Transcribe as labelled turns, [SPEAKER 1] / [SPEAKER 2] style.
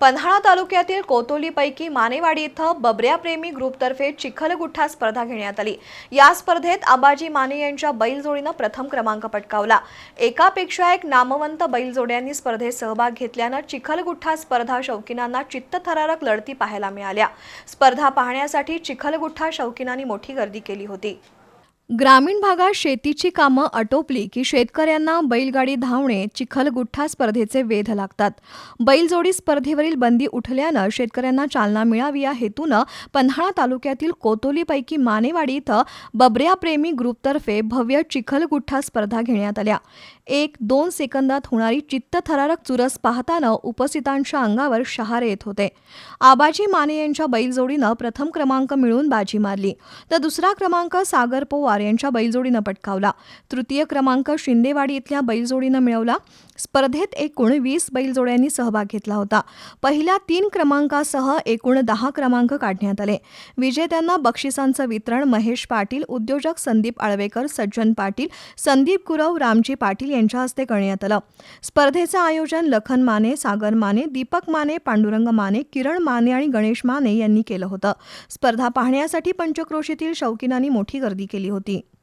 [SPEAKER 1] पन्हाळा तालुक्यातील कोतोलीपैकी मानेवाडी इथं बबऱ्याप्रेमी ग्रुपतर्फे चिखलगुठ्ठा स्पर्धा घेण्यात आली. या स्पर्धेत आबाजी माने यांच्या बैलजोडीनं प्रथम क्रमांक पटकावला. एकापेक्षा एक नामवंत बैलजोड्यांनी स्पर्धेत सहभाग घेतल्यानं चिखलगुठ्ठा स्पर्धा शौकीनांना चित्तथरारक लढती पाहायला मिळाल्या. स्पर्धा पाहण्यासाठी चिखलगुठ्ठा शौकीनांनी मोठी गर्दी केली होती. ग्रामीण भागात शेतीची कामं आटोपली की शेतकऱ्यांना बैलगाडी धावणे चिखलगुठ्ठा स्पर्धेचे वेध लागतात. बैलजोडी स्पर्धेवरील बंदी उठल्यानं शेतकऱ्यांना चालना मिळावी या हेतूनं पन्हाळा तालुक्यातील कोतोलीपैकी मानेवाडी इथं बबऱ्याप्रेमी ग्रुपतर्फे भव्य चिखलगुठ्ठा स्पर्धा घेण्यात आल्या. एक दोन सेकंदात होणारी चित्तथरारक चुरस पाहताना उपस्थितांच्या अंगावर शहारे येत होते. आबाजी माने यांच्या बैलजोडीनं प्रथम क्रमांक मिळवून बाजी मारली. तर दुसरा क्रमांक सागर पवार यांच्या बैलजोडीनं पटकावला. तृतीय क्रमांक शिंदेवाडी इथल्या बैलजोडीनं मिळवला. स्पर्धेत एकूण वीस बैलजोड्यांनी सहभाग घेतला होता. पहिल्या तीन क्रमांकासह एकूण दहा क्रमांक काढण्यात आले. विजेत्यांना बक्षिसांचं वितरण महेश पाटील उद्योजक संदीप आळवेकर सज्जन पाटील संदीप गुरव रामजी पाटील यांच्या हस्ते करण्यात आलं. स्पर्धेचं आयोजन लखन माने सागर माने दीपक माने पांडुरंग माने किरण माने आणि गणेश माने यांनी केलं होतं. स्पर्धा पाहण्यासाठी पंचक्रोशीतील शौकीनांनी मोठी गर्दी केली होती. 定。